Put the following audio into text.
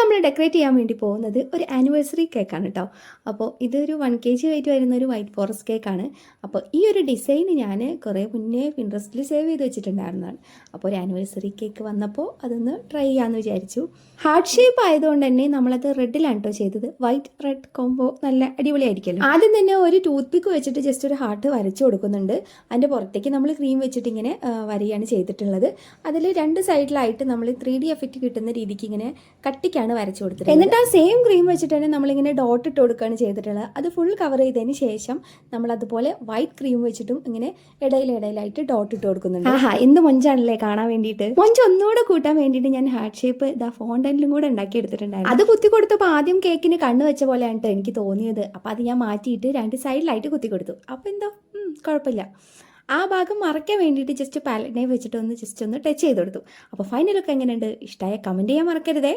നമ്മൾ ഡെക്കറേറ്റ് ചെയ്യാൻ വേണ്ടി പോകുന്നത് ഒരു ആനിവേഴ്സറി കേക്കാണ് കേട്ടോ അപ്പോൾ ഇതൊരു വൺ കെ ജി വെയിറ്റ് വരുന്ന ഒരു വൈറ്റ് ഫോറസ്റ്റ് കേക്കാണ് അപ്പോൾ ഈ ഒരു ഡിസൈൻ ഞാൻ കുറേ മുന്നേ പിൻട്രസ്റ്റിൽ സേവ് ചെയ്ത് വെച്ചിട്ടുണ്ടായിരുന്നതാണ്. അപ്പോൾ ഒരു ആനിവേഴ്സറി കേക്ക് വന്നപ്പോൾ അതൊന്ന് ട്രൈ ചെയ്യാമെന്ന് വിചാരിച്ചു. ഹാർട്ട് ഷേപ്പ് ആയതുകൊണ്ട് തന്നെ നമ്മളത് റെഡിലാണ് കേട്ടോ ചെയ്തത്. വൈറ്റ് റെഡ് കോംബോ നല്ല അടിപൊളിയായിരിക്കുമല്ലോ. ആദ്യം തന്നെ ഒരു ടൂത്ത് പിക്ക് വെച്ചിട്ട് ജസ്റ്റ് ഒരു ഹാർട്ട് വരച്ചു കൊടുക്കുന്നുണ്ട്. അതിന്റെ പുറത്തേക്ക് നമ്മൾ ക്രീം വെച്ചിട്ട് ഇങ്ങനെ വരികയാണ് ചെയ്തിട്ടുള്ളത്. അതിൽ രണ്ട് സൈഡിലായിട്ട് നമ്മൾ ത്രീ ഡി എഫക്റ്റ് കിട്ടുന്ന രീതിക്ക് ഇങ്ങനെ കട്ടിക്കാണ് വരച്ചു കൊടുത്തത് എന്നിട്ട് ആ സെയിം ക്രീം വെച്ചിട്ട് തന്നെ നമ്മളിങ്ങനെ ഡോട്ട് ഇട്ട് കൊടുക്കുകയാണ് ചെയ്തിട്ടുള്ളത്. അത് ഫുൾ കവർ ചെയ്തതിന് ശേഷം നമ്മൾ അതുപോലെ വൈറ്റ് ക്രീം വെച്ചിട്ടും ഇങ്ങനെ ഇടയിൽ ഇടയിലായിട്ട് ഡോട്ട് ഇട്ട് കൊടുക്കുന്നുണ്ട്. ആഹാ എന്ത് മൊഞ്ചാണല്ലേ കാണാൻ വേണ്ടിയിട്ട്? മൊഞ്ച് ഒന്നുകൂടെ കൂട്ടാൻ വേണ്ടിയിട്ട് ഞാൻ ഹാർട്ട് ഷേപ്പ് ഇതാ ഫോണ്ടനിലും കൂടെ ഉണ്ടാക്കി എടുത്തിട്ടുണ്ടായിരുന്നു. അത് കുത്തി കൊടുത്തപ്പോൾ ആദ്യം കേക്കിന് കണ്ണ് വെച്ച പോലെയാണ് എനിക്ക് തോന്നിയത്. അപ്പോൾ അത് ഞാൻ മാറ്റിയിട്ട് രണ്ട് സൈഡിലായിട്ട് കുത്തി കൊടുത്തു. അപ്പോൾ എന്തോ കുഴപ്പമില്ല. ആ ഭാഗം മറയ്ക്കാൻ വേണ്ടിയിട്ട് ജസ്റ്റ് പാലറ്റ് നൈഫ് വെച്ചിട്ട് ഒന്ന് ജസ്റ്റ് ഒന്ന് ടച്ച് ചെയ്ത് കൊടുത്തു. അപ്പോൾ ഫൈനലൊക്കെ എങ്ങനെയുണ്ട്? ഇഷ്ടമായ കമന്റ് ചെയ്യാൻ മറക്കരുതേ.